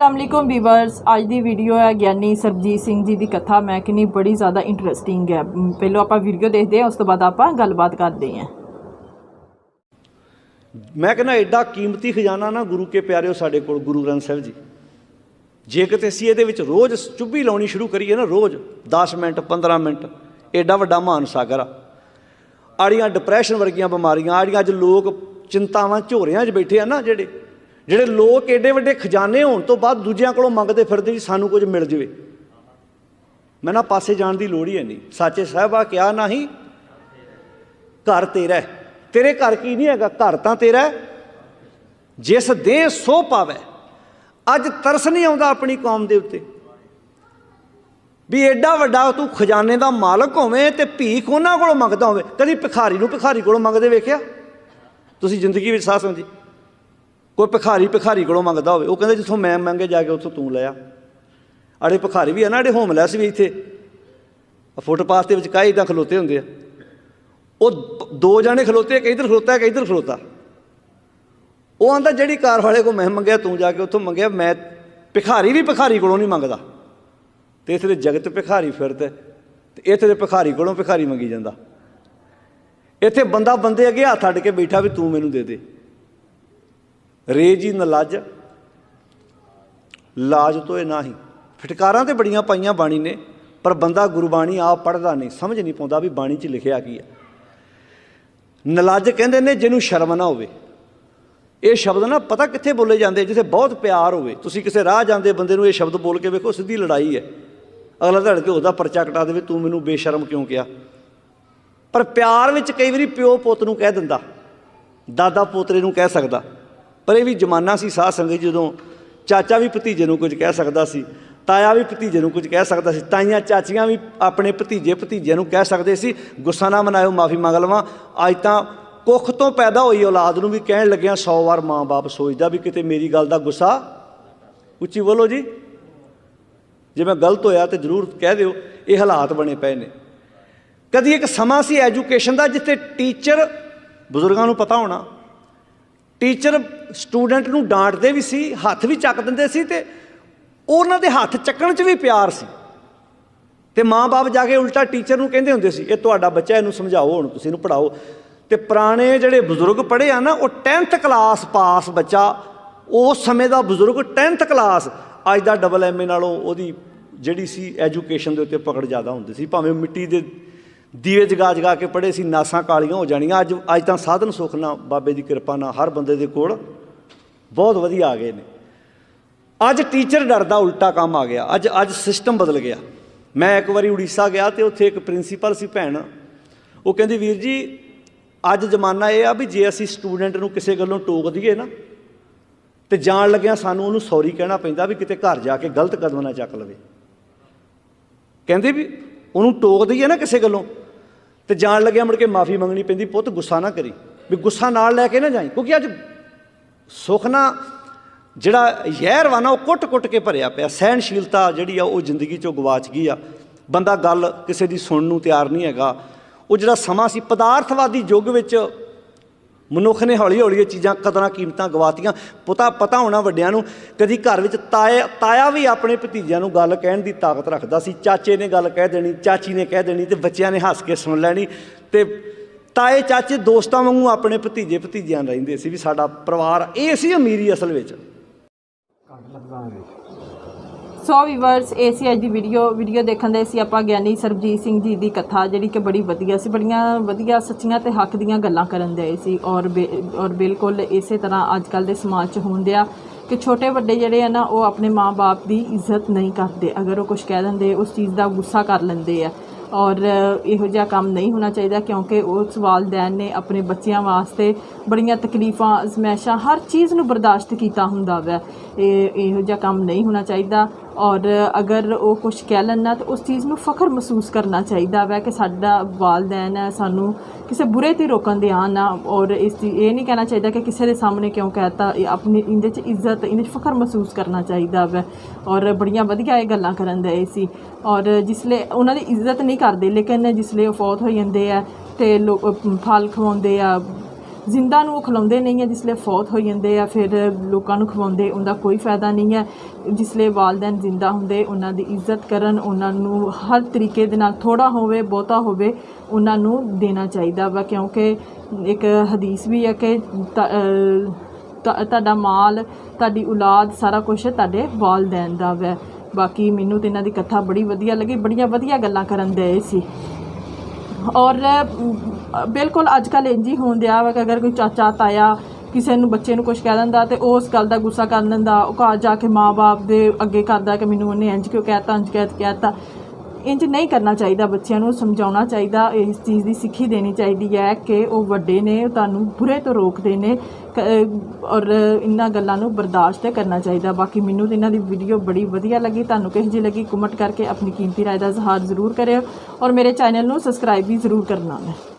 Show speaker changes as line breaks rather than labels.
ਅਸਲਾਮੁਅਲੈਕੁਮ viewers ਅੱਜ ਦੀ video ਹੈ ਗਿਆਨੀ ਸਰਬਜੀਤ ਸਿੰਘ ਜੀ ਦੀ ਕਥਾ। ਮੈਂ ਕਹਿੰਦੀ ਬੜੀ ਜ਼ਿਆਦਾ ਇੰਟਰਸਟਿੰਗ ਹੈ। ਮ, ਪਹਿਲਾਂ ਆਪਾਂ ਵੀਡੀਓ ਦੇਖਦੇ ਹਾਂ ਉਸ ਤੋਂ ਬਾਅਦ ਆਪਾਂ ਗੱਲਬਾਤ ਕਰਦੇ ਹਾਂ।
ਮੈਂ ਕਹਿੰਦਾ ਐਡਾ ਕੀਮਤੀ ਖਜ਼ਾਨਾ ਨਾ ਗੁਰੂ ਕੇ ਪਿਆਰਿਓ ਸਾਡੇ ਕੋਲ ਗੁਰੂ ਗ੍ਰੰਥ ਸਾਹਿਬ ਜੀ। ਜੇ ਕਿਤੇ ਅਸੀਂ ਇਹਦੇ ਵਿੱਚ ਰੋਜ਼ ਚੁੱਭੀ ਲਾਉਣੀ ਸ਼ੁਰੂ ਕਰੀਏ ਨਾ ਰੋਜ਼ 10 ਮਿੰਟ 15 ਮਿੰਟ ਐਡਾ ਵੱਡਾ ਮਹਾਨ ਸਾਗਰ ਆ। ਆੜੀਆਂ ਡਿਪਰੈਸ਼ਨ ਵਰਗੀਆਂ ਬਿਮਾਰੀਆਂ ਆੜੀਆਂ ਅੱਜ ਲੋਕ ਚਿੰਤਾਵਾਂ ਝੋਰਿਆਂ 'ਚ ਬੈਠੇ ਆ ਨਾ ਜਿਹੜੇ। ਜਿਹੜੇ ਲੋਕ ਏਡੇ ਵੱਡੇ ਖਜ਼ਾਨੇ ਹੋਣ ਤੋਂ ਬਾਅਦ ਦੂਜਿਆਂ ਕੋਲੋਂ ਮੰਗਦੇ ਫਿਰਦੇ ਵੀ ਸਾਨੂੰ ਕੁਝ ਮਿਲ ਜਵੇ। ਮੈਂ ਨਾ ਪਾਸੇ ਜਾਣ ਦੀ ਲੋੜ ਹੀ ਹੈ ਨਹੀਂ। ਸਾਚੇ ਸਾਹਿਬਾ ਕਿਹਾ ਨਹੀਂ, ਘਰ ਤੇਰਾ ਤੇਰੇ ਘਰ ਕੀ ਨਹੀਂ ਹੈਗਾ? ਘਰ ਤਾਂ ਤੇਰਾ ਜਿਸ ਦੇ ਸੋ ਪਾਵੇ। ਅੱਜ ਤਰਸ ਨਹੀਂ ਆਉਂਦਾ ਆਪਣੀ ਕੌਮ ਦੇ ਉੱਤੇ। ਵੀ ਐਡਾ ਵੱਡਾ ਤੂੰ ਖਜ਼ਾਨੇ ਦਾ ਮਾਲਕ ਹੋਵੇਂ ਤੇ ਭੀਖ ਉਹਨਾਂ ਕੋਲੋਂ ਮੰਗਦਾ ਹੋਵੇ। ਕਦੀ ਭਿਖਾਰੀ ਨੂੰ ਭਿਖਾਰੀ ਕੋਲੋਂ ਮੰਗਦੇ ਵੇਖਿਆ? ਤੁਸੀਂ ਜ਼ਿੰਦਗੀ ਵਿੱਚ ਸਾਹ ਸਮਝੀ। ਕੋਈ ਭਿਖਾਰੀ ਭਿਖਾਰੀ ਕੋਲੋਂ ਮੰਗਦਾ ਹੋਵੇ, ਉਹ ਕਹਿੰਦੇ ਜਿੱਥੋਂ ਮੈਂ ਮੰਗੇ ਜਾ ਕੇ ਉੱਥੋਂ ਤੂੰ ਲਿਆ ਅੜੇ ਭਿਖਾਰੀ ਵੀ ਆ ਨਾ ਅੜੇ ਹੋਮਲੈਸ ਵੀ ਇੱਥੇ। ਆ ਫੁੱਟਪਾਥ ਦੇ ਵਿੱਚ ਕਾਹੀ ਤਾਂ ਖਲੋਤੇ ਹੁੰਦੇ ਆ। ਉਹ ਦੋ ਜਾਣੇ ਖਲੋਤੇ, ਇੱਕ ਇੱਧਰ ਖਲੋਤਾ ਕਿ ਇੱਧਰ ਖਲੋਤਾ। ਉਹ ਆਂਦਾ, ਜਿਹੜੀ ਕਾਰ ਵਾਲੇ ਕੋ ਮੈਂ ਮੰਗਿਆ, ਤੂੰ ਜਾ ਕੇ ਉੱਥੋਂ ਮੰਗਿਆ, ਮੈਂ ਭਿਖਾਰੀ ਵੀ ਭਿਖਾਰੀ ਕੋਲੋਂ ਨਹੀਂ ਮੰਗਦਾ। ਤੇ ਇੱਥੇ ਦੇ ਜਗਤ ਭਿਖਾਰੀ ਫਿਰਦਾ ਤੇ ਇੱਥੇ ਦੇ ਭਿਖਾਰੀ ਕੋਲੋਂ ਭਿਖਾਰੀ ਮੰਗੀ ਜਾਂਦਾ। ਇੱਥੇ ਬੰਦਾ, ਬੰਦੇ ਅੱਗੇ ਹੱਥ ਅੱਡ ਕੇ ਬੈਠਾ ਵੀ ਤੂੰ ਮੈਨੂੰ ਦੇ ਦੇ। ਰੇ ਜੀ ਨਲਜ। ਲਾਜ ਤੋਂ ਤੋਏ ਨਾਹੀ। ਫਟਕਾਰਾਂ ਤੇ ਬੜੀਆਂ ਪਾਈਆਂ ਬਾਣੀ ਨੇ, ਪਰ ਬੰਦਾ ਗੁਰਬਾਣੀ ਆਪ ਪੜ੍ਹਦਾ ਨਹੀਂ, ਸਮਝ ਨਹੀਂ ਪਾਉਂਦਾ ਵੀ ਬਾਣੀ 'ਚ ਲਿਖਿਆ ਕੀ ਹੈ ਨਲਜ ਕਹਿੰਦੇ ਨੇ, ਜਿਹਨੂੰ ਸ਼ਰਮ ਨਾ ਹੋਵੇ। ਇਹ ਸ਼ਬਦ ਨਾ ਪਤਾ ਕਿੱਥੇ ਬੋਲੇ ਜਾਂਦੇ, ਜਿੱਥੇ ਬਹੁਤ ਪਿਆਰ ਹੋਵੇ। ਤੁਸੀਂ ਕਿਸੇ ਰਾਹ ਜਾਂਦੇ ਬੰਦੇ ਨੂੰ ਇਹ ਸ਼ਬਦ ਬੋਲ ਕੇ ਵੇਖੋ, ਸਿੱਧੀ ਲੜਾਈ ਹੈ। ਅਗਲਾ ਧੜ ਕੇ ਉਹਦਾ ਪਰਚਾ ਕਟਾ ਦੇਵੇ, ਤੂੰ ਮੈਨੂੰ ਬੇਸ਼ਰਮ ਕਿਉਂ ਕਿਹਾ? ਪਰ ਪਿਆਰ ਵਿੱਚ ਕਈ ਵਾਰੀ ਪਿਓ ਪੁੱਤ ਨੂੰ ਕਹਿ ਦਿੰਦਾ, ਦਾਦਾ ਪੋਤਰੇ ਨੂੰ ਕਹਿ ਸਕਦਾ। ਪਰ ਇਹ ਵੀ ਜ਼ਮਾਨਾ ਸੀ ਸਾਧ ਸੰਗਤ ਜਦੋਂ ਚਾਚਾ ਵੀ ਭਤੀਜੇ ਨੂੰ ਕੁਝ ਕਹਿ ਸਕਦਾ ਸੀ, ਤਾਇਆ ਵੀ ਭਤੀਜੇ ਨੂੰ ਕੁਝ ਕਹਿ ਸਕਦਾ ਸੀ, ਤਾਈਆਂ ਚਾਚੀਆਂ ਵੀ ਆਪਣੇ ਭਤੀਜੇ ਭਤੀਜਿਆਂ ਨੂੰ ਕਹਿ ਸਕਦੇ ਸੀ, ਗੁੱਸਾ ਨਾ ਮਨਾਇਓ, ਮਾਫੀ ਮੰਗ ਲਵਾਂ। ਅੱਜ ਤਾਂ ਕੁੱਖ ਤੋਂ ਪੈਦਾ ਹੋਈ ਔਲਾਦ ਨੂੰ ਵੀ ਕਹਿਣ ਲੱਗਿਆ 100 ਵਾਰ ਮਾਂ-ਬਾਪ ਸੋਚਦਾ ਵੀ ਕਿਤੇ ਮੇਰੀ ਗੱਲ ਦਾ ਗੁੱਸਾ ਉੱਚੀ ਬੋਲੋ ਜੀ। ਜੇ ਮੈਂ ਗਲਤ ਹੋਇਆ ਤੇ ਜ਼ਰੂਰ ਕਹਿ ਦਿਓ, ਇਹ ਹਾਲਾਤ ਬਣੇ ਪਏ ਨੇ। ਕਦੀ ਇੱਕ ਸਮਾਂ ਸੀ ਐਜੂਕੇਸ਼ਨ ਦਾ ਜਿੱਥੇ ਟੀਚਰ ਬਜ਼ੁਰਗਾਂ ਨੂੰ ਪਤਾ ਹੋਣਾ ਟੀਚਰ ਸਟੂਡੈਂਟ ਨੂੰ ਡਾਂਟਦੇ ਵੀ ਸੀ, ਹੱਥ ਵੀ ਚੱਕ ਦਿੰਦੇ ਸੀ ਤੇ ਉਹਨਾਂ ਦੇ ਹੱਥ ਚੱਕਣ 'ਚ ਵੀ ਪਿਆਰ ਸੀ। ਤੇ ਮਾਂ-ਬਾਪ ਜਾ ਕੇ ਉਲਟਾ ਟੀਚਰ ਨੂੰ ਕਹਿੰਦੇ ਹੁੰਦੇ ਸੀ, ਇਹ ਤੁਹਾਡਾ ਬੱਚਾ, ਇਹਨੂੰ ਸਮਝਾਓ ਹੁਣ, ਤੁਸੀਂ ਇਹਨੂੰ ਪੜਾਓ ਤੇ ਪੁਰਾਣੇ ਜਿਹੜੇ ਬਜ਼ੁਰਗ ਪੜ੍ਹੇ ਆ ਨਾ, ਉਹ 10th ਕਲਾਸ ਪਾਸ ਬੱਚਾ, ਉਸ ਸਮੇਂ ਦਾ ਬਜ਼ੁਰਗ 10th ਕਲਾਸ। ਅੱਜ ਦਾ ਡਬਲ ਐਮਏ ਨਾਲੋਂ ਉਹਦੀ ਜਿਹੜੀ ਸੀ ਐਜੂਕੇਸ਼ਨ ਦੇ ਉੱਤੇ ਪਕੜ ਜ਼ਿਆਦਾ ਹੁੰਦੀ ਸੀ, ਭਾਵੇਂ ਮਿੱਟੀ ਦੇ ਦੀਵੇ ਜਗਾ ਜਗਾ ਕੇ ਪੜ੍ਹੇ ਸੀ, ਨਾਸਾਂ ਕਾਲੀਆਂ ਹੋ ਜਾਣੀਆਂ। ਅੱਜ ਅੱਜ ਤਾਂ ਸਾਧਨ ਸੁੱਖ ਨਾਲ, ਬਾਬੇ ਦੀ ਕਿਰਪਾ ਨਾਲ ਹਰ ਬੰਦੇ ਦੇ ਕੋਲ ਬਹੁਤ ਵਧੀਆ ਆ ਗਏ ਨੇ। ਅੱਜ ਟੀਚਰ ਡਰਦਾ ਉਲਟਾ ਕੰਮ ਆ ਗਿਆ। ਅੱਜ ਅੱਜ ਸਿਸਟਮ ਬਦਲ ਗਿਆ। ਮੈਂ ਇੱਕ ਵਾਰੀ ਉੜੀਸਾ ਗਿਆ ਤੇ ਉੱਥੇ ਇੱਕ ਪ੍ਰਿੰਸੀਪਲ ਸੀ ਭੈਣ। ਉਹ ਕਹਿੰਦੀ, ਵੀਰ ਜੀ, ਅੱਜ ਜ਼ਮਾਨਾ ਇਹ ਆ ਵੀ ਜੇ ਅਸੀਂ ਸਟੂਡੈਂਟ ਨੂੰ ਕਿਸੇ ਗੱਲੋਂ ਟੋਕ ਦਈਏ ਨਾ, ਤੇ ਜਾਣ ਲੱਗਿਆਂ ਸਾਨੂੰ ਉਹਨੂੰ ਸੌਰੀ ਕਹਿਣਾ ਪੈਂਦਾ ਵੀ ਕਿਤੇ ਘਰ ਜਾ ਕੇ ਗਲਤ ਕਦਮ ਨਾ ਚੱਕ ਲਵੇ। ਕਹਿੰਦੇ ਵੀ ਉਹਨੂੰ ਟੋਕ ਦਈਏ ਨਾ ਕਿਸੇ ਗੱਲੋਂ ਤੇ ਜਾਣ ਲੱਗਿਆ ਮੁੜ ਕੇ ਮਾਫੀ ਮੰਗਣੀ ਪੈਂਦੀ, ਪੁੱਤ ਗੁੱਸਾ ਨਾ ਕਰੀ। ਵੀ ਗੁੱਸਾ ਨਾਲ ਲੈ ਕੇ ਨਾ ਜਾਈ, ਕਿਉਂਕਿ ਅੱਜ ਸੁੱਖ ਨਾ, ਜਿਹੜਾ ਜ਼ਹਿਰ ਵਾ ਨਾ, ਉਹ ਕੁੱਟ-ਕੁੱਟ ਕੇ ਭਰਿਆ ਪਿਆ। ਸਹਿਣਸ਼ੀਲਤਾ ਜਿਹੜੀ ਆ, ਉਹ ਜ਼ਿੰਦਗੀ ਚੋਂ ਗਵਾਚ ਗਈ ਆ। ਬੰਦਾ ਗੱਲ ਕਿਸੇ ਦੀ ਸੁਣਨ ਨੂੰ ਤਿਆਰ ਨਹੀਂ ਹੈਗਾ। ਉਹ ਜਿਹੜਾ ਸਮਾਂ ਸੀ, ਪਦਾਰਥਵਾਦੀ ਯੁੱਗ ਵਿੱਚ ਮਨੁੱਖ ਨੇ ਹੌਲੀ ਹੌਲੀ ਇਹ ਚੀਜ਼ਾਂ ਕਦਰਾਂ ਕੀਮਤਾਂ ਗਵਾਤੀਆਂ। ਪਤਾ ਪਤਾ ਹੋਣਾ ਵੱਡਿਆਂ ਨੂੰ, ਕਦੀ ਘਰ ਵਿੱਚ ਤਾਇਆ ਤਾਇਆ ਵੀ ਆਪਣੇ ਭਤੀਜਿਆਂ ਨੂੰ ਗੱਲ ਕਹਿਣ ਦੀ ਤਾਕਤ ਰੱਖਦਾ ਸੀ। ਚਾਚੇ ਨੇ ਗੱਲ ਕਹਿ ਦੇਣੀ, ਚਾਚੀ ਨੇ ਕਹਿ ਦੇਣੀ ਤੇ ਬੱਚਿਆਂ ਨੇ ਹੱਸ ਕੇ ਸੁਣ ਲੈਣੀ ਤੇ ਤਾਏ, ਚਾਚੇ ਦੋਸਤਾਂ ਵਾਂਗੂ ਆਪਣੇ ਭਤੀਜੇ, ਭਤੀਜਿਆਂ ਨਾਲ ਰਹਿੰਦੇ ਸੀ ਵੀ ਸਾਡਾ ਪਰਿਵਾਰ, ਇਹ ਸੀ ਅਮੀਰੀ ਅਸਲ ਵਿੱਚ।
ਸੋ ਵੀਵਰਸ ਇਹ ਸੀ ਅੱਜ ਦੀ ਵੀਡੀਓ ਵੀਡੀਓ ਦੇਖਣ ਦੇ ਸੀ ਆਪਾਂ ਗਿਆਨੀ ਸਰਬਜੀਤ ਸਿੰਘ ਜੀ ਦੀ ਕਥਾ, ਜਿਹੜੀ ਕਿ ਬੜੀ ਵਧੀਆ ਸੀ। ਬੜੀਆਂ ਵਧੀਆ, ਸੱਚੀਆਂ ਤੇ ਹੱਕ ਦੀਆਂ ਗੱਲਾਂ ਕਰਨ ਦੇ ਸੀ। ਔਰ ਬੇ- ਔਰ ਬਿਲਕੁਲ ਇਸੇ ਤਰ੍ਹਾਂ ਅੱਜ ਕੱਲ ਦੇ ਸਮਾਜ 'ਚ ਹੁੰਦੇ ਆ ਕਿ ਛੋਟੇ ਵੱਡੇ ਜਿਹੜੇ ਆ ਨਾ, ਉਹ ਆਪਣੇ ਮਾਪੇ ਦੀ ਇੱਜ਼ਤ ਨਹੀਂ ਕਰਦੇ। ਅਗਰ ਉਹ ਕੁਝ ਕਹਿ ਦਿੰਦੇ, ਉਸ ਚੀਜ਼ ਦਾ ਗੁੱਸਾ ਕਰ ਲੈਂਦੇ ਆ। ਔਰ ਇਹੋ ਜਿਹਾ ਕੰਮ ਨਹੀਂ ਹੋਣਾ ਚਾਹੀਦਾ, ਕਿਉਂਕਿ ਉਸ ਵਾਲਦੈਨ ਨੇ ਆਪਣੇ ਬੱਚਿਆਂ ਵਾਸਤੇ ਬੜੀਆਂ ਤਕਲੀਫਾਂ ਅਜ਼ਮੈਸ਼ਾਂ ਹਰ ਚੀਜ਼ ਨੂੰ ਬਰਦਾਸ਼ਤ ਕੀਤਾ ਹੁੰਦਾ ਵੈ। ਇਹ, ਇਹੋ ਜਿਹਾ ਕੰਮ ਨਹੀਂ ਹੋਣਾ ਚਾਹੀਦਾ। ਔਰ ਅਗਰ ਉਹ ਕੁਝ ਕਹਿ ਲੈਣਾ ਤਾਂ ਉਸ ਚੀਜ਼ ਨੂੰ ਫਖਰ ਮਹਿਸੂਸ ਕਰਨਾ ਚਾਹੀਦਾ ਵੈ ਕਿ ਸਾਡਾ ਵਾਲਦੈਨ ਹੈ, ਸਾਨੂੰ ਕਿਸੇ ਬੁਰੇ ਤੇ ਰੋਕਣ ਦੇ ਆਣ ਨਾ ਔਰ ਇਸ ਦੀ ਇਹ ਨਹੀਂ ਕਹਿਣਾ ਚਾਹੀਦਾ ਕਿ ਕਿਸੇ ਦੇ ਸਾਹਮਣੇ ਕਿਉਂ ਕਹਿਤਾ, ਇਹ ਆਪਣੀ, ਇਹਦੇ 'ਚ ਇੱਜ਼ਤ, ਇਹਦੇ 'ਚ ਫਖਰ ਮਹਿਸੂਸ ਕਰਨਾ ਚਾਹੀਦਾ ਵੈ ਔਰ ਬੜੀਆਂ ਵਧੀਆ ਇਹ ਗੱਲਾਂ ਕਰਨ ਦੇ ਸੀ ਔਰ ਜਿਸਲੇ ਉਹਨਾਂ ਦੀ ਇੱਜ਼ਤ ਨਹੀਂ ਕਰਦੇ ਲੇਕਿਨ ਜਿਸਲੇ ਉਹ ਫੌਤ ਹੋ ਜਾਂਦੇ ਆ ਤੇ ਲੋਕ ਫਲ ਖਵਾਉਂਦੇ ਆ ਜ਼ਿੰਦਾ ਨੂੰ ਉਹ ਖਿਲਾਉਂਦੇ ਨਹੀਂ ਹੈ ਜਿਸਲੇ ਫੌਤ ਹੋ ਜਾਂਦੇ ਆ, ਫਿਰ ਲੋਕਾਂ ਨੂੰ ਖਵਾਉਂਦੇ, ਉਹਦਾ ਕੋਈ ਫਾਇਦਾ ਨਹੀਂ ਹੈ। ਜਿਸਲੇ ਵਾਲਦੈਨ ਜ਼ਿੰਦਾ ਹੁੰਦੇ, ਉਹਨਾਂ ਦੀ ਇੱਜ਼ਤ ਕਰਨ, ਉਹਨਾਂ ਨੂੰ ਹਰ ਤਰੀਕੇ ਦੇ ਨਾਲ ਥੋੜਾ ਹੋਵੇ, ਬਹੁਤਾ ਹੋਵੇ, ਉਹਨਾਂ ਨੂੰ ਦੇਣਾ ਚਾਹੀਦਾ ਵਾ। ਕਿਉਂਕਿ ਇੱਕ ਹਦੀਸ ਵੀ ਹੈ ਕਿ ਤ- ਤੁਹਾਡਾ ਮਾਲ, ਤੁਹਾਡੀ ਔਲਾਦ, ਸਾਰਾ ਕੁਝ ਤੁਹਾਡੇ ਵਾਲਦੈਨ ਦਾ ਵੈ। ਬਾਕੀ ਮੈਨੂੰ ਤੇ ਇਹਨਾਂ ਦੀ ਕਥਾ ਬੜੀ ਵਧੀਆ ਲੱਗੀ, ਬੜੀਆਂ ਵਧੀਆ ਗੱਲਾਂ ਕਰਨ ਦੇ ਸੀ। ਔਰ ਬਿਲਕੁਲ ਅੱਜ ਕੱਲ੍ਹ ਇੰਝ ਹੀ ਹੋਣ ਦਿਆ ਵਾ ਕਿ ਅਗਰ ਕੋਈ ਚਾਚਾ, ਤਾਇਆ ਕਿਸੇ ਨੂੰ ਬੱਚੇ ਨੂੰ ਕੁਝ ਕਹਿ ਦਿੰਦਾ ਤੇ ਉਸ ਗੱਲ ਦਾ ਗੁੱਸਾ ਕਰ ਲੈਂਦਾ, ਉਹ ਘਰ ਜਾ ਕੇ ਮਾਪੇ ਦੇ ਅੱਗੇ ਕਰਦਾ ਕਿ ਮੈਨੂੰ ਉਹਨੇ ਇੰਝ ਕਿਉਂ ਕਹਿਤਾ, ਇੰਝ ਕਹਿ, ਕਹਿਤਾ। ਇੰਝ ਨਹੀਂ ਕਰਨਾ ਚਾਹੀਦਾ ਬੱਚਿਆਂ ਨੂੰ, ਸਮਝਾਉਣਾ ਚਾਹੀਦਾ, ਇਸ ਚੀਜ਼ ਦੀ ਸਿੱਖੀ ਦੇਣੀ ਚਾਹੀਦੀ ਹੈ ਕਿ ਉਹ ਵੱਡੇ ਨੇ, ਉਹ ਤੁਹਾਨੂੰ ਬੁਰੇ ਤੋਂ ਰੋਕਦੇ ਨੇ ਔਰ ਇਹਨਾਂ ਗੱਲਾਂ ਨੂੰ ਬਰਦਾਸ਼ਤ ਕਰਨਾ ਚਾਹੀਦਾ। ਬਾਕੀ ਮੈਨੂੰ ਤੇ ਇਹਨਾਂ ਦੀ ਵੀਡੀਓ ਬੜੀ ਵਧੀਆ ਲੱਗੀ, ਤੁਹਾਨੂੰ ਕਿਹੋ ਜਿਹੀ ਲੱਗੀ ਕਮੈਂਟ ਕਰਕੇ ਆਪਣੀ ਕੀਮਤੀ ਰਾਏ ਦਾ ਇਜ਼ਹਾਰ ਜ਼ਰੂਰ ਕਰਿਓ, ਔਰ ਮੇਰੇ ਚੈਨਲ ਨੂੰ ਸਬਸਕ੍ਰਾਈਬ ਵੀ ਜ਼ਰੂਰ ਕਰਨਾ ਹੈ।